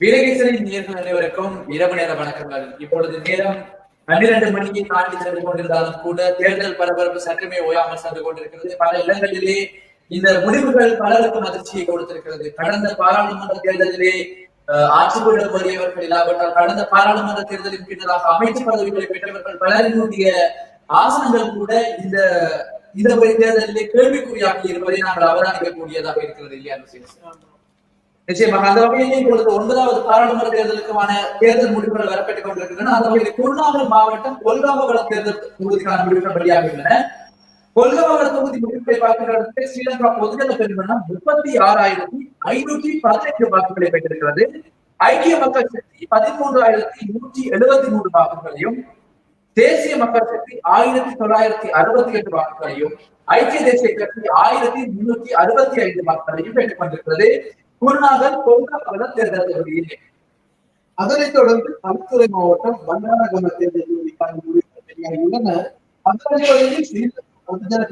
வீரகேசரின் நேர்கள் அனைவருக்கும் இரவு நேர வணக்கங்கள். இப்பொழுது நேரம் பன்னிரண்டு மணிக்கு தாண்டி சென்று கொண்டிருந்தாலும் கூட தேர்தல் பரபரப்பு சற்றுமே ஓயாமல் சென்று கொண்டிருக்கிறது. பல இடங்களிலே இந்த முடிவுகள் பலருக்கும் அதிர்ச்சியை கொடுத்திருக்கிறது. கடந்த பாராளுமன்ற தேர்தலிலே ஆட்சி கொள்ள வருபவர்கள் இல்லாவிட்டால் கடந்த பாராளுமன்ற தேர்தலின் பின்னராக அமைச்சு பதவிகளை பெற்றவர்கள் பலரினுடைய ஆசனங்கள் கூட இந்த இந்த தேர்தலிலே கேள்விக்குறியாகி இருப்பதை நாங்கள் அவதானிக்கக்கூடியதாக இருக்கிறது இல்லையா விசேஷம் நிச்சயமாக அந்த வகையில் இப்பொழுது ஒன்பதாவது பாராளுமன்ற தேர்தலுக்கான தேர்தல் முடிவுகள் வரப்பட்டுக் கொண்டிருக்கின்றன. அந்த வகையில் திருவண்ணாமலை மாவட்டம் கொல்காமவள தேர்தல் தொகுதிக்கான முடிவுகள் வெளியாகின்றன கொல்காமவள தொகுதி முடிவுகளை பார்க்கிற ஸ்ரீலங்கா பொதுஜன பெருமனம் முப்பத்தி ஆறாயிரத்தி ஐநூற்றி பதினைந்து வாக்குகளை பெற்றிருக்கிறது. ஐக்கிய மக்கள் சக்தி பதிமூன்றாயிரத்தி நூற்றி எழுபத்தி மூன்று வாக்குகளையும் தேசிய மக்கள் சக்தி ஆயிரத்தி தொள்ளாயிரத்தி அறுபத்தி எட்டு வாக்குகளையும் ஐக்கிய தேசிய கட்சி ஆயிரத்தி முன்னூத்தி அறுபத்தி ஐந்து வாக்குகளையும் பெற்றுக் கொண்டிருக்கிறது. குருநாகல் கொல்கத்தாவில தேர்தல் அதனைத் தொடர்ந்து களுத்துறை மாவட்டம் பண்டாரகம தேர்தல் தொகுதிக்கான அதனைத் பொதுஜன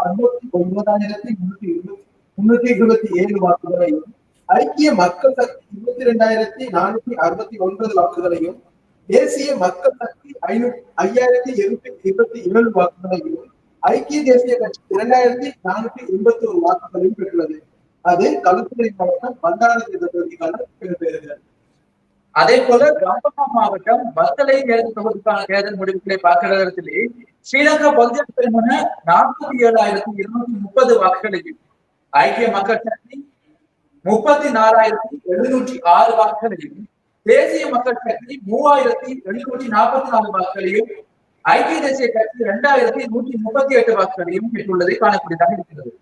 அறுபத்தி ஒன்பதாயிரத்தி முன்னூத்தி இருபத்தி முன்னூத்தி இருபத்தி ஏழு வாக்குகளையும் ஐக்கிய மக்கள் சக்தி இருபத்தி ரெண்டாயிரத்தி நானூத்தி அறுபத்தி ஒன்பது வாக்குகளையும் தேசிய மக்கள் சக்தி ஐநூத்தி ஐயாயிரத்தி எழுநூத்தி இருபத்தி ஏழு வாக்குகளையும் ஐக்கிய தேசிய கட்சி இரண்டாயிரத்தி நானூத்தி எண்பத்தி ஒரு வாக்குகளையும் பெற்றுள்ளது. அது களுத்துறை மாவட்டம் பண்டார தொகுதிக்கான பெறுகிறது அதே போல கம்பஹா மாவட்டம் பத்தலை தேர்தல் தொகுதிக்கான தேர்தல் முடிவுகளை பார்க்கிற இடத்திலே ஸ்ரீலங்கா பொதுஜன பெருமன நாற்பத்தி ஏழாயிரத்தி இருநூத்தி முப்பது வாக்குகளையும் ஐக்கிய மக்கள் சக்தி முப்பத்தி நாலாயிரத்தி எழுநூற்றி ஆறு வாக்குகளையும் தேசிய மக்கள் சக்தி மூவாயிரத்தி எழுநூற்றி நாற்பத்தி நாலு வாக்குகளையும் ஐக்கிய தேசிய கட்சி இரண்டாயிரத்தி நூற்றி முப்பத்தி எட்டு வாக்குகளையும் பெற்றுள்ளதை காணக்கூடியதாக இருக்கிறது.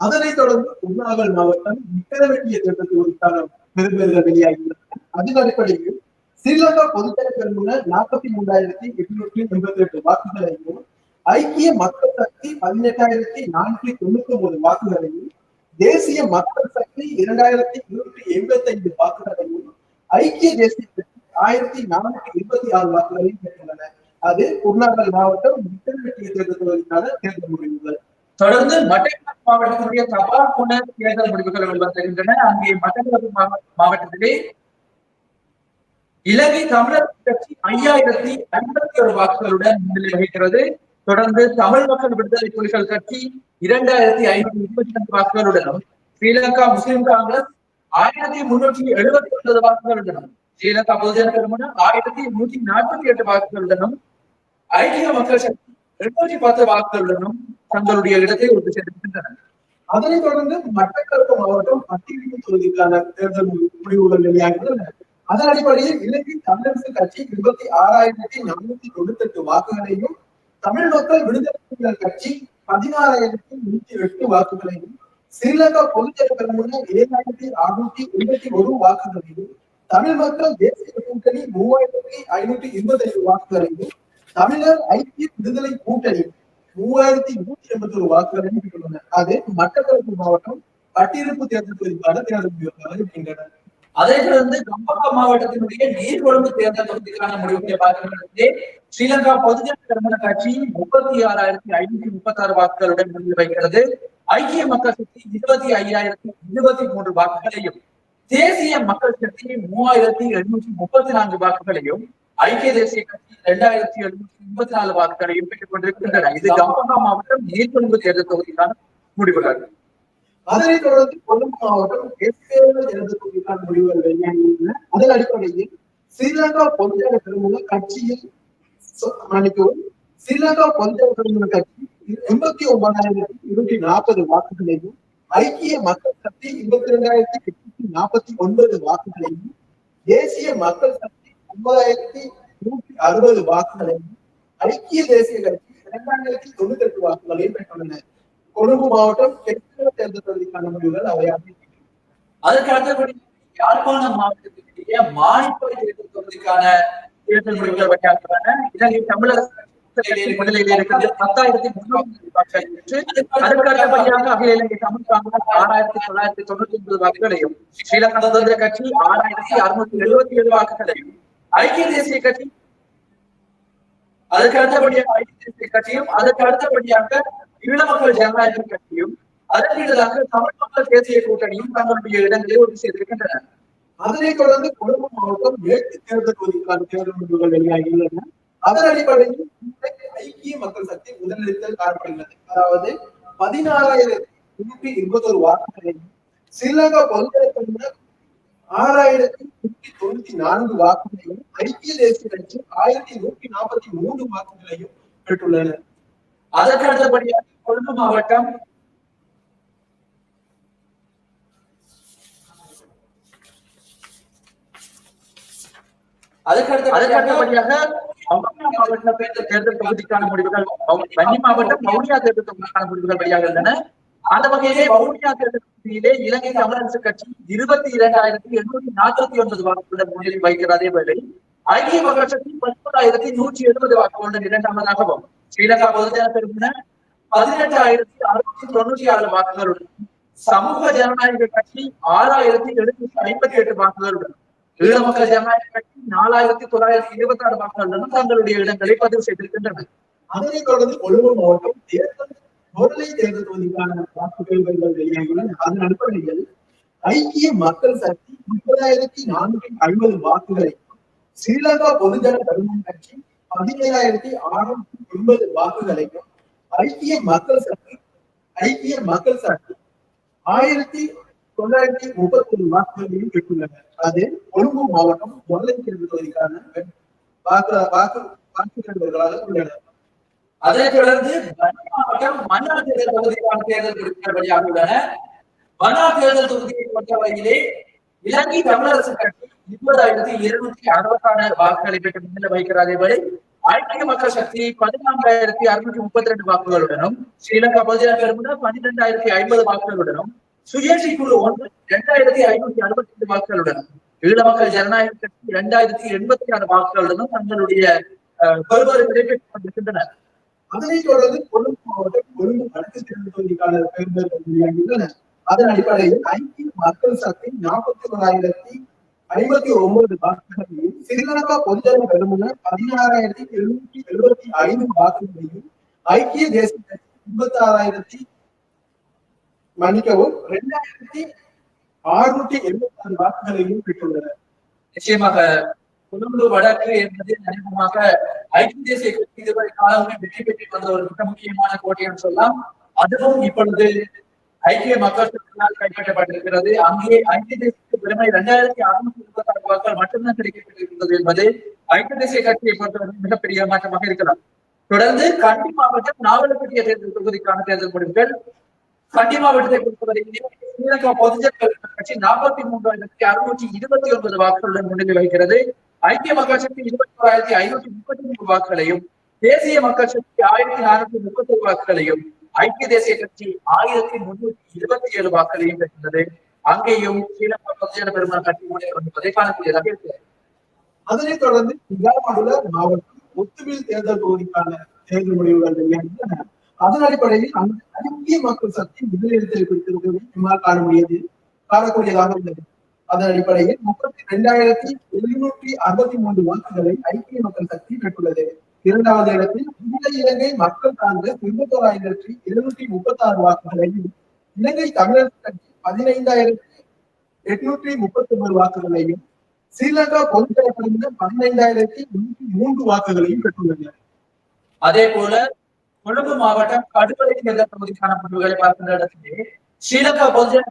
அதனைத் தொடர்ந்து உண்ணாகல் மாவட்டம் நிக்கரவெட்டிய தேர்தல் தொகுதிக்கான பெருமைகள் வெளியாகியுள்ளன அதன் அடிப்படையில் ஸ்ரீலங்கா பொதுஜன முன்னர் நாற்பத்தி மூன்றாயிரத்தி எட்நூற்றி எண்பத்தி எட்டு வாக்குகளையும் ஐக்கிய மக்கள் சக்தி பதினெட்டாயிரத்தி நானூற்றி தொண்ணூத்தி ஒன்பது வாக்குகளையும் தேசிய மக்கள் சக்தி இரண்டாயிரத்தி இருநூற்றி எண்பத்தி ஐந்து வாக்குகளையும் ஐக்கிய தேசிய கட்சி ஆயிரத்தி நானூற்றி இருபத்தி ஆறு வாக்குகளையும் பெற்றுள்ளன. அது உண்ணாகல் மாவட்டம் நிக்கரவெட்டிய தேர்தல் தொகுதிக்கான தேர்தல் முடிவுகள். தொடர்ந்து மட்டக்களப்பு மாவட்டத்தினுடைய தபால் குண தேர்தல் முடிவுகள் வெளிவந்திருக்கின்றன. அங்கே மட்டக்களப்பு மாவ- மாவட்டத்திலே இலங்கை தமிழர் கட்சி ஐயாயிரத்தி ஐம்பத்தி ஒரு வாக்குகளுடன் முன்னிலை வகிக்கிறது. தொடர்ந்து தமிழ் மக்கள் விடுதலை புலிகள் கட்சி இரண்டாயிரத்தி ஐநூத்தி முப்பத்தி ரெண்டு வாக்குகளுடனும் ஸ்ரீலங்கா முஸ்லிம் காங்கிரஸ் ஆயிரத்தி முன்னூற்றி எழுபத்தி ஒன்பது வாக்குகளுடனும் ஸ்ரீலங்கா பொதுஜன பெருமனம் ஆயிரத்தி நூற்றி நாற்பத்தி எட்டு வாக்குகளுடனும் ஐக்கிய மக்கள் சக்தி இருநூற்றி பத்து வாக்குகளுடனும் தங்களுடைய இடத்தை ஒன்று செய்திருக்கின்றனர் அதனைத் தொடர்ந்து மட்டக்களப்பு மாவட்டம் பட்டியலிவு தொகுதிக்கான தேர்தல் முடிவுகள் வெளியாகின்றன அதன் அடிப்படையில் இலங்கை தமிழரசு கட்சி இருபத்தி ஆறாயிரத்தி நானூத்தி தொண்ணூத்தி எட்டு வாக்குகளையும் தமிழ் மக்கள் விடுதலை கட்சி பதினாறாயிரத்தி நூத்தி எட்டு வாக்குகளையும் ஸ்ரீலங்கா பொதுஜன ஏழாயிரத்தி அறுநூத்தி எண்பத்தி ஒரு வாக்குகளையும் தமிழ் மக்கள் தேசிய கூட்டணி மூவாயிரத்தி ஐநூத்தி இருபத்தி ஐந்து வாக்குகளையும் தமிழர் ஐக்கிய விடுதலை கூட்டணி மூவாயிரத்தி நூத்தி எண்பத்தி ஒரு வாக்குகளையும் பெற்றுள்ளன அது மட்டக்களப்பு மாவட்டம் பட்டிருப்பு தேர்தல் தொகுதிக்கான தேர்தல் முடிவுகளாக இருக்கின்றன அதைத் தொடர்ந்து கம்பகா மாவட்டத்தினுடைய நீர்கொழும்பு தேர்தல் தொகுதிக்கான முடிவுகளை பார்க்கிறது ஸ்ரீலங்கா பொதுஜன பெருமன கட்சி முப்பத்தி ஆறாயிரத்தி ஐநூத்தி முப்பத்தி ஆறு வாக்குகளுடன் முடிவு வைக்கிறது. ஐக்கிய மக்கள் சக்தி இருபத்தி ஐயாயிரத்தி இருபத்தி மூன்று வாக்குகளையும் தேசிய மக்கள் சக்தி மூவாயிரத்தி எழுநூற்றி முப்பத்தி நான்கு வாக்குகளையும் ஐக்கிய தேசிய கட்சி இரண்டாயிரத்தி எழுநூத்தி முப்பத்தி நாலு வாக்குகளையும் பெற்றுக் கொண்டிருக்கின்றன. இது கம்பகா மாவட்டம் நீர்கொழும்பு தேர்தல் தொகுதிக்கான முடிவுகள். அதனைத் தொடர்ந்து கொழும்பு மாவட்டம் எஸ்பேல தேர்தல் தொகுதிக்கான முடிவுகள் அதன் அடிப்படையில் ஸ்ரீலங்கா பொதுஜன திருமண கட்சியில் மன்னிக்கவும் ஸ்ரீலங்கா பொதுஜன திருமண கட்சி எண்பத்தி ஒன்பதாயிரத்தி இருநூத்தி நாற்பது வாக்குகளையும் ஐக்கிய மக்கள் சக்தி இருபத்தி ரெண்டாயிரத்தி எட்நூத்தி நாற்பத்தி ஒன்பது வாக்குகளையும் தேசிய மக்கள் சக்தி ஒன்பதாயிரத்தி நூற்றி அறுபது வாக்குகளையும் ஐக்கிய தேசிய கட்சி இரண்டாயிரத்தி தொண்ணூத்தி எட்டு வாக்குகளையும் பெற்றுள்ளன கொழும்பு மாவட்டம் தெற்கு தேர்தல் தொகுதிக்கான முடிவுகள் அவை இருக்கின்றன. அதற்கு அடுத்தபடி யாழ்ப்பாணம் மாவட்டத்தினுடைய மானிப்படை தேர்தல் தொகுதிக்கான தேர்தல் முடிவுகள் வெளியாகின்றன இலங்கை தமிழரசு முன்னிலையில் இருக்கிறது பத்தாயிரத்தி முன்னூத்தி வாக்குகள் பெற்று அதற்கு அகில இலங்கை தமிழ் காங்கிரஸ் ஆறாயிரத்தி தொள்ளாயிரத்தி தொண்ணூத்தி ஒன்பது வாக்குகளையும் ஸ்ரீலங்கா சுதந்திர கட்சி ஆறாயிரத்தி அறுநூத்தி எழுபத்தி ஏழு வாக்குகளையும் ஐக்கிய தேசிய கட்சி அதற்கு அடுத்தபடியாக ஐக்கிய தேசிய கட்சியும் அதற்கு அடுத்தபடியாக ஈழ மக்கள் ஜனநாயக கட்சியும் அதற்கு எதிராக தமிழ் மக்கள் தேசிய கூட்டணியும் தங்களுடைய இடங்களை உறுதி செய்திருக்கின்றன அதனைத் தொடர்ந்து கொழும்பு மாவட்டம் மேற்கு தேர்தல் தொகுதிக்கான தேர்தல் முடிவுகள் வெளியாகியுள்ளன. அதன் அடிப்படையில் ஐக்கிய மக்கள் சக்தி முதலிடத்தில் காணப்படுகிறது. அதாவது பதினாறாயிரத்தி முன்னூற்றி இருபத்தொரு வாக்குகளையும் ஸ்ரீலங்கா பொதுஜன ஆறாயிரத்தி நூத்தி தொண்ணூத்தி நான்கு வாக்குகளையும் ஐக்கிய தேசிய கட்சி ஆயிரத்தி நூத்தி நாற்பத்தி மூன்று வாக்குகளையும் பெற்றுள்ளனர் அதற்கு அடுத்தபடியாக கொழும்பு மாவட்டம் அதற்கு அடுத்த தேர்தல் தொகுதிக்கான முடிவுகள் மாவட்டம் தேர்தல் தொகுதிக்கான முடிவுகள் வெளியாகின்றன. அந்த வகையிலே வவுனியா இலங்கை தமிழரசு கட்சி இருபத்தி இரண்டாயிரத்தி எண்ணூத்தி நாற்பத்தி ஒன்பது வாக்குகளுடன் முன்னிலை வைக்கிற அதே வேளை ஐக்கிய மக்கள் பத்தொன்பதாயிரத்தி நூற்றி எழுபது வாக்குகளுடன் இரண்டாவதாகவும் ஸ்ரீலங்கா பொதுஜன பெருமின பதினெட்டாயிரத்தி அறுநூத்தி தொண்ணூற்றி ஆறு வாக்குகளுடன் சமூக ஜனநாயக கட்சி ஆறாயிரத்தி எழுநூத்தி ஐம்பத்தி எட்டு வாக்குகளுடன் ஈழ மக்கள் ஜனநாயக கட்சி நாலாயிரத்தி தொள்ளாயிரத்தி இருபத்தி ஆறு வாக்குகளுடன் தங்களுடைய இடங்களை பதிவு செய்திருக்கின்றனர். அதனைத் தொடர்ந்து கொழும்பு மாவட்டம் தேர்தல் முதலை தேர்தல் தொகுதிக்கான வாக்குகள் வெளியாகியுள்ளன. அதன் அடிப்படையில் ஐக்கிய மக்கள் சக்தி முப்பதாயிரத்தி நானூற்றி ஐம்பது வாக்குகளை ஸ்ரீலங்கா பொதுஜன பெருமன் கட்சி பதினேழாயிரத்தி அறுநூற்றி எண்பது வாக்குகளையும் ஐக்கிய மக்கள் சக்தி ஐக்கிய மக்கள் சக்தி ஆயிரத்தி தொள்ளாயிரத்தி முப்பத்தி ஒரு வாக்குகளையும் பெற்றுள்ளனர். அது கொழும்பு மாவட்டம் முதலை தேர்தல் தொகுதிக்கான வாக்கு வாக்கு வாக்குகளாக உள்ளனர் அதனைத் தொடர்ந்து மாவட்டம் மன்னார் தேர்தல் தொகுதிக்கான தேர்தல் முடிவுகள் உள்ளன. மன்னார் தேர்தல் தொகுதியை பொறுத்தவரையிலே இலங்கை தமிழரசு கட்சி இருபதாயிரத்தி இருநூத்தி அறுபத்தாறு வாக்குகளை பெற்று முன்னிலை வைக்கிற அதேவேளை ஐக்கிய மக்கள் சக்தி பதினான்காயிரத்தி அறுநூற்றி முப்பத்தி ரெண்டு வாக்குகளுடனும் ஸ்ரீலங்கா பகுதியாக பெருமுன பன்னிரெண்டாயிரத்தி ஐம்பது வாக்குகளுடனும் சுயேட்சை குழு ஒன்று இரண்டாயிரத்தி ஐநூத்தி அறுபத்தி ரெண்டு வாக்குகளுடனும் ஈழ மக்கள் ஜனநாயக கட்சி இரண்டாயிரத்தி எண்பத்தி ஆறு வாக்குகளுடனும் தங்களுடைய அஹ், பெறுபவர்களை பெற்றுக் கொண்டிருக்கின்றனர். அதனைத் தொடர்ந்து கொழும்பு மாவட்டம் கொழும்பு வடக்கு தேர்தல் தொகுதிக்கான தேர்தல் அதன் அடிப்படையில் ஐக்கிய மக்கள் சக்தி நாற்பத்தி ஓராயிரத்தி ஐம்பத்தி ஒன்பது வாக்குகளையும் சிறிலங்கா பொதுஜன பெருமுன பதினாறாயிரத்தி எழுநூற்றி எழுபத்தி ஐந்து வாக்குகளையும் ஐக்கிய தேசிய கட்சி இருபத்தி ஆறாயிரத்தி மன்னிக்கவும் இரண்டாயிரத்தி அறுநூற்றி எழுபத்தி ஆறு வாக்குகளையும் பெற்றுள்ளனர். நிச்சயமாக கொழும்பு வடக்கு என்பது அநேகமாக ஐக்கிய தேசிய கட்சி இதுவரை காலமே வெற்றி பெற்று வந்த ஒரு மிக முக்கியமான கோட்டைன்னு சொல்லலாம். அதுவும் இப்பொழுது ஐக்கிய மக்கள் சக்தியால் கைப்பற்றப்பட்டிருக்கிறது. அங்கே ஐக்கிய தேசிய பெருமை இரண்டாயிரத்தி அறுநூத்தி இருபத்தி ஆறு வாக்கள் மட்டும்தான் கிடைக்கப்பட்டிருக்கிறது என்பது ஐக்கிய தேசிய கட்சியை பொறுத்தவரை மிகப்பெரிய மாற்றமாக இருக்கலாம். தொடர்ந்து கண்டி மாவட்டம் நாவலப்பட்டிய தேர்தல் தொகுதிக்கான தேர்தல் முடிவுகள். கண்டி மாவட்டத்தை பொறுத்தவரையிலே ஸ்ரீலங்கா பொதுஜன கட்சி நாற்பத்தி மூன்றாயிரத்தி அறுநூற்றி இருபத்தி ஒன்பது வாக்குகளுடன் முன்னிலை வகிக்கிறது ஐக்கிய மக்கள் சக்தி இருபத்தி ஓராயிரத்தி ஐநூத்தி முப்பத்தி மூன்று வாக்குகளையும் தேசிய மக்கள் சக்தி ஆயிரத்தி நானூத்தி முப்பத்தி ஒரு வாக்குகளையும் ஐக்கிய தேசிய கட்சி ஆயிரத்தி முன்னூத்தி இருபத்தி ஏழு வாக்குகளையும் பெற்றுள்ளது அங்கேயும் ஸ்ரீலங்கா பொதுஜன பெருமக்கள் கட்சி முன்னேறி வந்திருப்பதை காணக்கூடியதாக இருக்கிறது. அதனைத் தொடர்ந்து இல்லாமலுள்ள மாவட்டம் ஒத்துவில் தேர்தல் தொகுதிக்கான தேர்தல் முடிவுகள் வெளியாகின்றன. அதன் அடிப்படையில் அந்த ஐக்கிய மக்கள் சக்தி முதலிடத்தில் பிடித்திருப்பதை நம்மால் காண முடியாது காணக்கூடியதாக உள்ளது. அதன் அடிப்படையில் முப்பத்தி இரண்டாயிரத்தி எழுநூற்றி அறுபத்தி மூன்று வாக்குகளை ஐக்கிய மக்கள் சக்தி பெற்றுள்ளது. இரண்டாவது இடத்தில் அகில இலங்கை மக்கள் காங்கிரஸ் இருபத்தோராயிரத்தி எழுநூற்றி முப்பத்தி ஆறு வாக்குகளையும் இலங்கை தமிழர் கட்சி பதினைந்தாயிரத்தி எட்நூற்றி முப்பத்தி ஒன்பது வாக்குகளையும் ஸ்ரீலங்கா பொதுத்தரப்பிலிருந்து பதினைந்தாயிரத்தி முன்னூற்றி மூன்று வாக்குகளையும் பெற்றுள்ளனர். அதே போல கொழும்பு மாவட்டம் கடுப்படை தேர்தல் தொகுதிக்கான முடிவுகளை பார்க்கின்ற இடத்திலே ஸ்ரீலங்கா பொதுஜன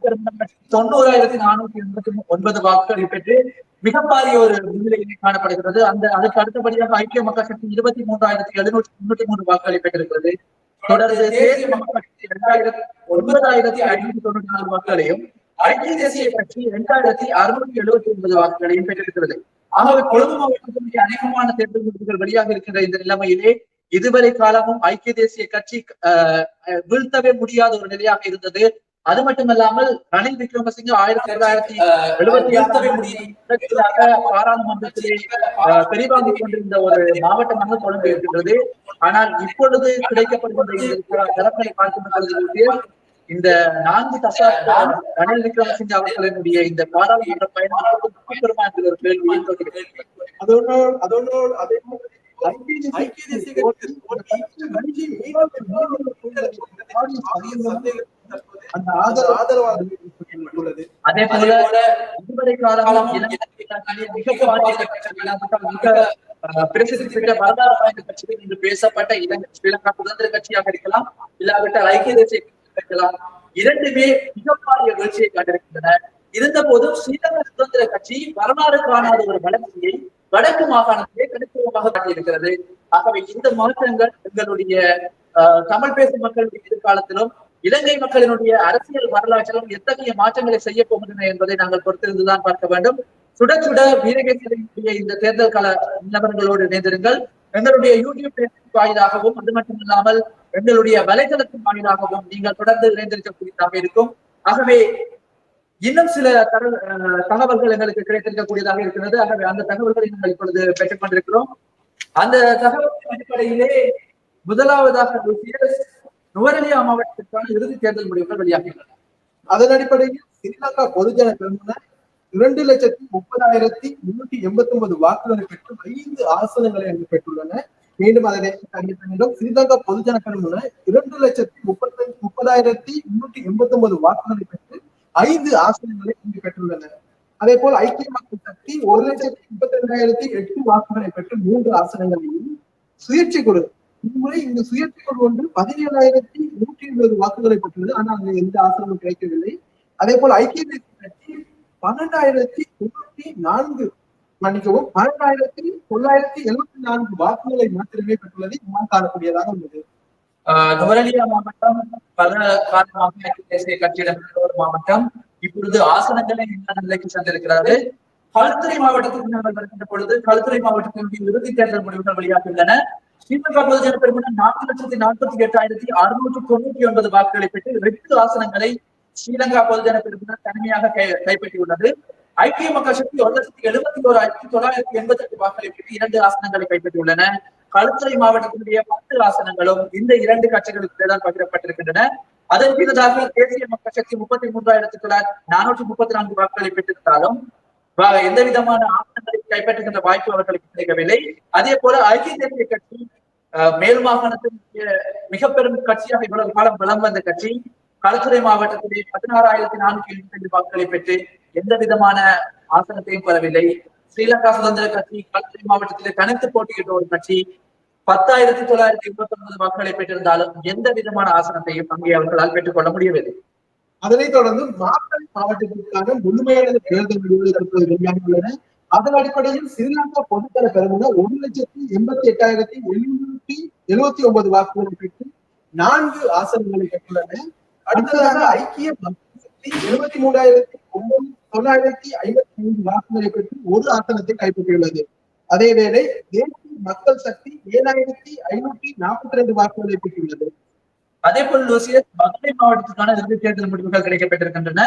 தொண்ணூறாயிரத்தி நானூத்தி எண்பத்தி ஒன்பது வாக்குகளை பெற்று மிகப்பாரிய ஒரு முன்னிலையிலே காணப்படுகிறது. அந்த அதுக்கு அடுத்தபடியாக ஐக்கிய மக்கள் சக்தி இருபத்தி மூன்றாயிரத்தி எழுநூற்றி தொண்ணூத்தி மூன்று வாக்குகளை பெற்றிருக்கிறது. தொடர்ந்து தேசிய மக்கள் கட்சி இரண்டாயிரத்தி ஒன்பதாயிரத்தி ஐநூத்தி தொண்ணூத்தி நாலு வாக்குகளையும் ஐக்கிய தேசிய கட்சி இரண்டாயிரத்தி அறுநூத்தி எழுபத்தி ஒன்பது வாக்குகளையும் பெற்றிருக்கிறது. ஆகவே கொழும்பு மாவட்டத்தினுடைய அநேகமான தேர்தல் முடிவுகள் வெளியாக இருக்கின்ற இந்த நிலைமையிலே இதுவரை காலமும் ஐக்கிய தேசிய கட்சி அஹ், வீழ்த்தவே முடியாத ஒரு நிலையாக இருந்தது. அது மட்டுமல்லாமல் ரணில் விக்ரமசிங்க ஆயிரத்தி தொள்ளாயிரத்தி எழுபத்தி ஆறாம் பாராளுமன்றத்திலே அஹ், பெரிவாங்கிக் கொண்டிருந்த ஒரு மாவட்டமாக கொழும்பு இருக்கின்றது ஆனால் இப்பொழுது கிடைக்கப்படுகின்ற பார்க்கின்ற பொழுது இந்த நான்கு தசாப்த ரணில் விக்ரமசிங்க அவர்களினுடைய இந்த பாராளுமன்ற பயணம் பெருமா என்கிற ஒரு கேள்வியை. அதோடு அதோடு அதே போல ஐக்கிய ஐக்கிய தேசிய கட்சி கட்சி அந்த ஆதரவு ஆதரவாளர்கள் உள்ளது அதே போல இதுவரை இதுவரை காலம் இலங்கையிலே மிக பாரிய கட்சிகள் மிக அஹ், பிரசித்தி பெற்ற வரலாறு வாய்ந்த கட்சிகள் இன்று பேசப்பட்ட இலங்கை ஸ்ரீலங்கா சுதந்திர கட்சியாக இருக்கலாம் இல்லாவிட்டால் ஐக்கிய தேசிய இருக்கலாம். இரண்டுமே மிக பாரிய வீழ்ச்சியை கண்டிருக்கின்றன. இருந்த போதும் ஸ்ரீலங்கா சுதந்திர கட்சி வரலாறு காணாத ஒரு வளர்ச்சியை வடக்கு மாகாணத்திலே கணித்துவமாக காட்டியிருக்கிறது. ஆகவே இந்த மாற்றங்கள் எங்களுடைய அஹ், தமிழ் பேசும் மக்களுடைய எதிர்காலத்திலும் இலங்கை மக்களினுடைய அரசியல் வரலாற்றிலும் எத்தகைய மாற்றங்களை செய்ய போகின்றன என்பதை நாங்கள் பொறுத்திருந்துதான் பார்க்க வேண்டும். சுட சுட வீரகேசரியுடைய இந்த தேர்தல் கால நிலவரங்களோடு இணைந்திருங்கள். எங்களுடைய யூடியூப் வாயிலாகவும் அது மட்டுமில்லாமல் எங்களுடைய வலைதளத்தின் வாயிலாகவும் நீங்கள் தொடர்ந்து இணைந்திருக்கக்கூடியதாக இருக்கும். ஆகவே இன்னும் சில அஹ் தகவல்கள் எங்களுக்கு கிடைத்திருக்கக்கூடியதாக இருக்கிறது. ஆகவே அந்த தகவல்களை நாங்கள் இப்பொழுது பெற்றுக் கொண்டிருக்கிறோம். அந்த தகவலின் அடிப்படையிலே முதலாவதாக நுவரெலியா மாவட்டத்திற்கான இறுதி தேர்தல் முடிவுகள் வெளியாகின்றன. அதன் அடிப்படையில் ஸ்ரீலங்கா பொதுஜன பெருமன இரண்டு லட்சத்தி முப்பதாயிரத்தி முன்னூத்தி எண்பத்தி ஒன்பது வாக்குகளை பெற்று ஐந்து ஆசனங்களை அங்கு பெற்றுள்ளன. மீண்டும் அதனை அறிவிக்க வேண்டும் ஸ்ரீலங்கா பொதுஜன பெருமன இரண்டு லட்சத்தி முப்பத்தி முப்பதாயிரத்தி முன்னூத்தி எண்பத்தி ஒன்பது வாக்குகளை பெற்று ஐந்து ஆசனங்களை இங்கு பெற்றுள்ளன. அதே போல் ஐக்கிய மக்கள் சக்தி ஒரு லட்சத்தி முப்பத்தி ரெண்டாயிரத்தி எட்டு வாக்குகளை பெற்று மூன்று ஆசனங்களையும் சுயேட்சை குழு இம்முறை இந்த சுயேட்சைகள் ஒன்று பதினேழாயிரத்தி நூற்றி இருபது வாக்குகளை பெற்றுள்ளது. ஆனால் அங்கு எந்த ஆசனமும் கிடைக்கவில்லை. அதே போல் ஐக்கிய தேசிய கட்சி பன்னெண்டாயிரத்தி தொண்ணூத்தி நான்கு மன்னிக்கவும் பன்னெண்டாயிரத்தி தொள்ளாயிரத்தி எழுபத்தி நான்கு வாக்குகளை மாத்திரமே பெற்றுள்ளது. இம்மால் காணக்கூடியதாக உள்ளது. ஆஹ் மாவட்டம் பல காரணமாக ஐக்கிய தேசிய கட்சியிடம் ஒரு மாவட்டம் இப்பொழுது ஆசனங்களை என்ன நிலைக்கு சென்றிருக்கிறது. களுத்துறை மாவட்டத்திற்கு நாங்கள் வருகின்ற பொழுது களுத்துறை மாவட்டத்தினுடைய இறுதி தேர்தல் முடிவுகள் வெளியாகின்றன ஸ்ரீலங்கா பொதுஜன பெருமன நான்கு லட்சத்தி நாற்பத்தி எட்டாயிரத்தி அறுநூற்று தொண்ணூற்றி ஒன்பது வாக்குகளை பெற்று எட்டு ஆசனங்களை ஸ்ரீலங்கா பொதுஜன பெருமனர் தனிமையாக கைப்பற்றியுள்ளது. ஐக்கிய மக்கள் சக்தி ஒரு லட்சத்தி எழுபத்தி ஓராயிரத்தி தொள்ளாயிரத்தி எண்பத்தி எட்டு வாக்குகளை பெற்று இரண்டு ஆசனங்களை கைப்பற்றியுள்ளன. களுத்துறை மாவட்டத்தினுடைய பத்து ஆசனங்களும் இந்த இரண்டு கட்சிகளுக்கு தான் பகிரப்பட்டிருக்கின்றன. அதன் பின்னதாக தேசிய மக்கள் சக்தி முப்பத்தி மூன்றாயிரத்தி தொள்ளாயிரத்தி நானூற்றி முப்பத்தி நான்கு வாக்குகளை பெற்றிருந்தாலும் எந்த விதமான ஆசனங்களை கைப்பற்றுகின்ற வாய்ப்பு அவர்களுக்கு கிடைக்கவில்லை. அதே போல ஐக்கிய தேசிய கட்சி மேல் மாகாணத்தினுடைய மிக பெரும் கட்சியாக இவ்வளவு காலம் வலம் வந்த கட்சி களத்துறை மாவட்டத்திலே பதினாறாயிரத்தி நானூற்றி எழுபத்தி ஐந்து வாக்குகளை பெற்று எந்த விதமான ஆசனத்தையும் பெறவில்லை. ஸ்ரீலங்கா சுதந்திர கட்சி களத்துறை மாவட்டத்திலே தனித்து போட்டியிட்ட ஒரு கட்சி பத்தாயிரத்தி தொள்ளாயிரத்தி இருபத்தி ஒன்பது வாக்குகளை பெற்றிருந்தாலும் எந்த விதமான ஆசனத்தையும் அங்கே அவர்களால் பெற்றுக் கொள்ள முடியவில்லை. அதனைத் தொடர்ந்து மாத்தறை மாவட்டத்திற்கான முழுமையான தேர்தல் முடிவுகள் தற்போது வெளியாகியுள்ளன அதன் அடிப்படையில் ஸ்ரீலங்கா பொதுத்தர பெருமுன ஒரு லட்சத்தி எண்பத்தி எட்டாயிரத்தி எழுநூறு எழுபத்தி ஒன்பது வாக்குகளை பெற்று நான்கு ஆசனங்களை பெற்றுள்ளன. அடுத்ததாக ஐக்கிய எழுபத்தி மூன்றாயிரத்தி ஒன்பது தொள்ளாயிரத்தி ஐம்பத்தி ஐந்து வாக்குகளை பெற்று ஒரு ஆசனத்தை கைப்பற்றியுள்ளது. அதேவேளை தேசிய மக்கள் சக்தி ஏழாயிரத்தி ஐநூற்றி நாற்பத்தி ரெண்டு வாக்குகளை பெற்றுள்ளது. அதே போல் லூசியஸ் மதுரை மாவட்டத்துக்கான இறுதி தேர்தல் முடிவுகள் கிடைக்கப்பட்டிருக்கின்றன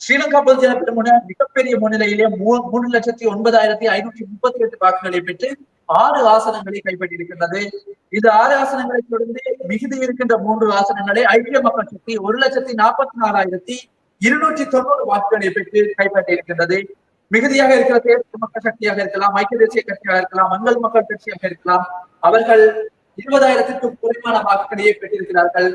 ஸ்ரீலங்கா பொதுஜன பெருமுன மிகப்பெரிய முன்னிலையிலே மூணு லட்சத்தி ஒன்பதாயிரத்தி ஐநூற்றி முப்பத்தி எட்டு வாக்குகளை பெற்று ஆறு ஆசனங்களை கைப்பற்றியிருக்கின்றது. இந்த ஆறு ஆசனங்களை தொடர்ந்து மிகுதி இருக்கின்ற மூன்று ஆசனங்களை ஐக்கிய மக்கள் சக்தி ஒரு லட்சத்தி நாற்பத்தி நாலாயிரத்தி இருநூற்றி தொண்ணூறு வாக்குகளை பெற்று கைப்பற்றியிருக்கின்றது. மிகுதியாக இருக்கிற தேசிய மக்கள் சக்தியாக இருக்கலாம் ஐக்கிய தேசிய கட்சியாக இருக்கலாம் மங்கள் மக்கள் கட்சியாக இருக்கலாம் அவர்கள் இருபதாயிரத்திற்கும் குறைவான வாக்குகளையே பெற்றிருக்கிறார்கள்.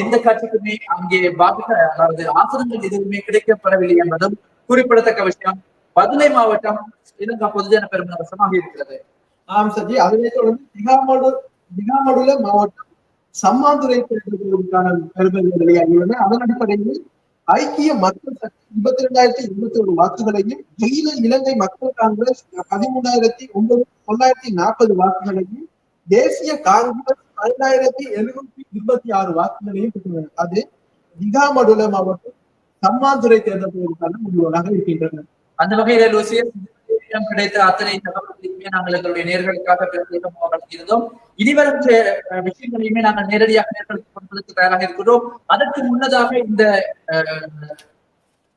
எந்த கட்சிக்குமே அங்கே வாக்குகள் அதாவது ஆசனங்கள் எதுவுமே கிடைக்கப்படவில்லை என்பதும் குறிப்பிடத்தக்க விஷயம். பதுளை மாவட்டம் ஸ்ரீலங்கா பொதுஜன பெருமன வசமாக இருக்கிறது. ஆம் சஜி. அதனை தொடர்ந்து திகாமடு திகாமடுல மாவட்டம் சம்மாந்துறை தேர்தலுக்கான பெருமைகள் வெளியாகியுள்ளன அதன் அடிப்படையில் ஐக்கிய மக்கள் சக்தி இருபத்தி ரெண்டாயிரத்தி இருபத்தி ஒரு வாக்குகளையும் ஈழ இலங்கை மக்கள் காங்கிரஸ் பதிமூணாயிரத்தி ஒன்பது தொள்ளாயிரத்தி நாற்பது வாக்குகளையும் தேசிய காங்கிரஸ் பன்னெண்டாயிரத்தி எழுநூத்தி இருபத்தி ஆறு வாக்குகளையும் பெற்றுள்ளனர். அது திகாமடுல மாவட்டம் சம்மாந்துறை தேர்தலுக்கான முடிவுகளாக இருக்கின்றன. அந்த வகையில லூசியஸ் கிடைத்த அத்தனை தகவல்களையுமே நாங்கள் எங்களுடைய நேர்களுக்காக பிரத்யேகமாக வழங்கியிருந்தோம் இனிவரும் விஷயங்களையுமே நாங்கள் நேரடியாக நேர்களுக்கு கொடுப்பதற்கு தயாராக இருக்கிறோம். அதற்கு முன்னதாக இந்த அஹ்,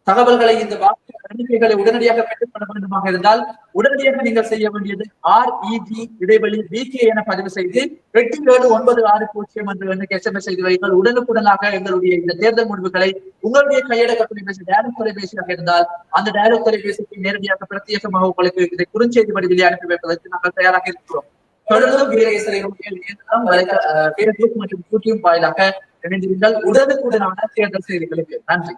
தகவல்களை இந்த வாக்கு உடனடியாக பெற்றுக்கொள்ள வேண்டுமாக இருந்தால் உடனடியாக நீங்கள் செய்ய வேண்டியது ஆர்இஜி இடைவெளி பிகே என பதிவு செய்து எட்டு ஏழு ஒன்பது ஆறு பூஜ்ஜியம் என்ற எண்ணுக்கு எஸ்எம்எஸ் செய்து வைங்கள் உடனுக்குடனாக எங்களுடைய இந்த தேர்தல் முடிவுகளை உங்களுடைய கையடக்க தொலைபேசி டேரக்ட் தொலைபேசியாக இருந்தால் அந்த டேரக்ட் தொலைபேசிக்கு நேரடியாக பிரத்யேகமாக உங்களுக்கு இதை குறுஞ்செய்தி வடிவில் அனுப்பி வைப்பதற்கு நாங்கள் தயாராக இருக்கிறோம். தொடர்ந்து வீரகேசரிகளுடைய மற்றும் யூடியூப் வாயிலாக இணைந்திருந்தால் உடனுக்குடனான தேர்தல் செய்திகளுக்கு நன்றி.